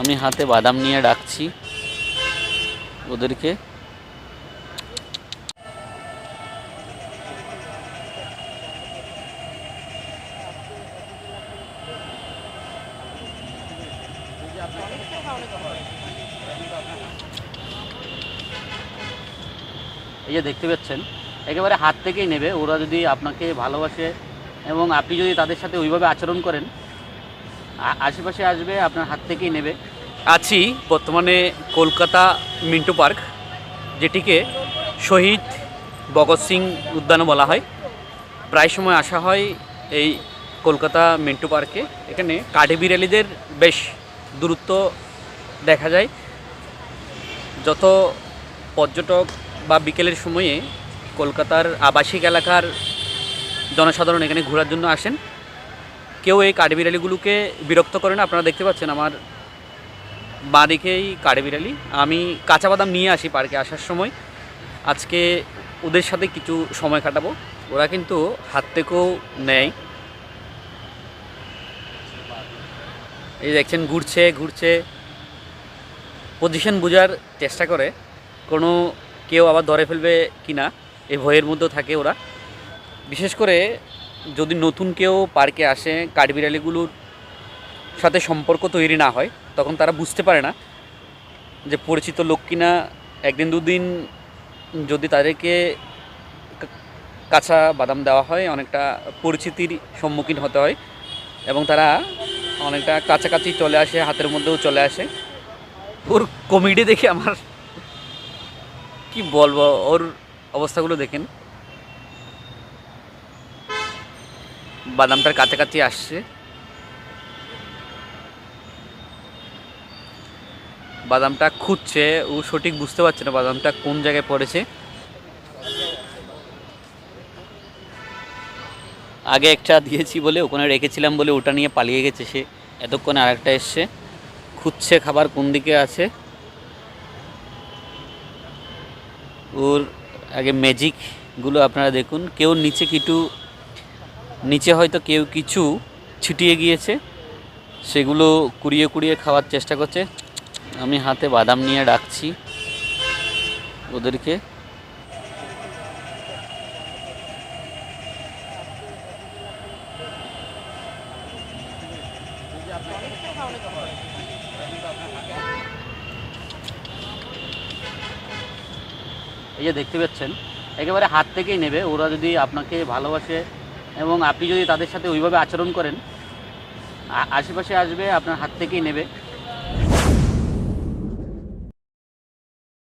আমি হাতে বাদাম নিয়ে ডাকছি ওদেরকে। এই যে দেখতে পাচ্ছেন, একেবারে হাত থেকেই নেবে। ওরা যদি আপনাকে ভালোবাসে এবং আপনি যদি তাদের সাথে ওইভাবে আচরণ করেন আশেপাশে আসবে, আপনার হাত থেকেই নেবে। আছি বর্তমানে কলকাতা মিন্টু পার্ক, যেটিকে শহীদ ভগৎ সিং উদ্যানও বলা হয়। প্রায় সময় আসা হয় এই কলকাতা মিন্টু পার্কে। এখানে কাঠি বিড়ালিদের বেশ দূরত্ব দেখা যায়। যত পর্যটক বা বিকেলের সময়ে কলকাতার আবাসিক এলাকার জনসাধারণ এখানে ঘোরার জন্য আসেন। কেউ এই কাঠবিড়ালিগুলোকে বিরক্ত করে না? আপনারা দেখতে পাচ্ছেন আমার বাঁ দিকেই কাঠবিড়ালি আমি কাঁচা বাদাম নিয়ে আসি পার্কে আসার সময়। আজকে ওদের সাথে কিছু সময় কাটাবো। ওরা কিন্তু হাত থেকেও নেয়। এই দেখছেন, ঘুরছে ঘুরছে। পজিশন বোঝার চেষ্টা করে। কোনো কেউ আবার ধরে ফেলবে কি না এই ভয়ের মধ্যেও থাকে ওরা। বিশেষ করে যদি নতুন কেউ পার্কে আসে কাঠবিড়ালিগুলোর সাথে সম্পর্ক তৈরি না হয়, তখন তারা বুঝতে পারে না যে পরিচিত লোক কিনা একদিন দুদিন যদি তাদেরকে কাঁচা বাদাম দেওয়া হয়, অনেকটা পরিচিতির সম্মুখীন হতে হয় এবং তারা অনেকটা কাছাকাছি চলে আসে, হাতের মধ্যেও চলে আসে। ওর কমেডি দেখে আমার কি বলব, ওর অবস্থাগুলো দেখেন। বাদামটার কাছাকাছি আসছে। বাদামটা খুঁজছে, ও সঠিক বুঝতে পারছে না বাদামটা কোন জায়গায় পড়েছে। আগে একটা দিয়েছি বলে, ওখানে রেখেছিলাম বলে, ওটা নিয়ে পালিয়ে গেছে সে। এতক্ষণে আরেকটা এসছে। খুঁজছে খাবার কোন দিকে আছে। ওর আগে ম্যাজিকগুলো আপনারা দেখুন। কেউ নিচে কিছু নিচে হয়তো কেউ কিছু ছিটিয়ে গিয়েছে, সেগুলো কুড়িয়ে কুড়িয়ে খাওয়ার চেষ্টা করছে। আমি হাতে বাদাম নিয়ে ডাকছি ওদেরকে। এই যে দেখতে পাচ্ছেন, একেবারে হাত থেকেই নেবে। ওরা যদি আপনাকে ভালোবাসে এবং আপনি যদি তাদের সাথে ওইভাবে আচরণ করেন আশেপাশে আসবে আপনার হাত থেকেই নেবে।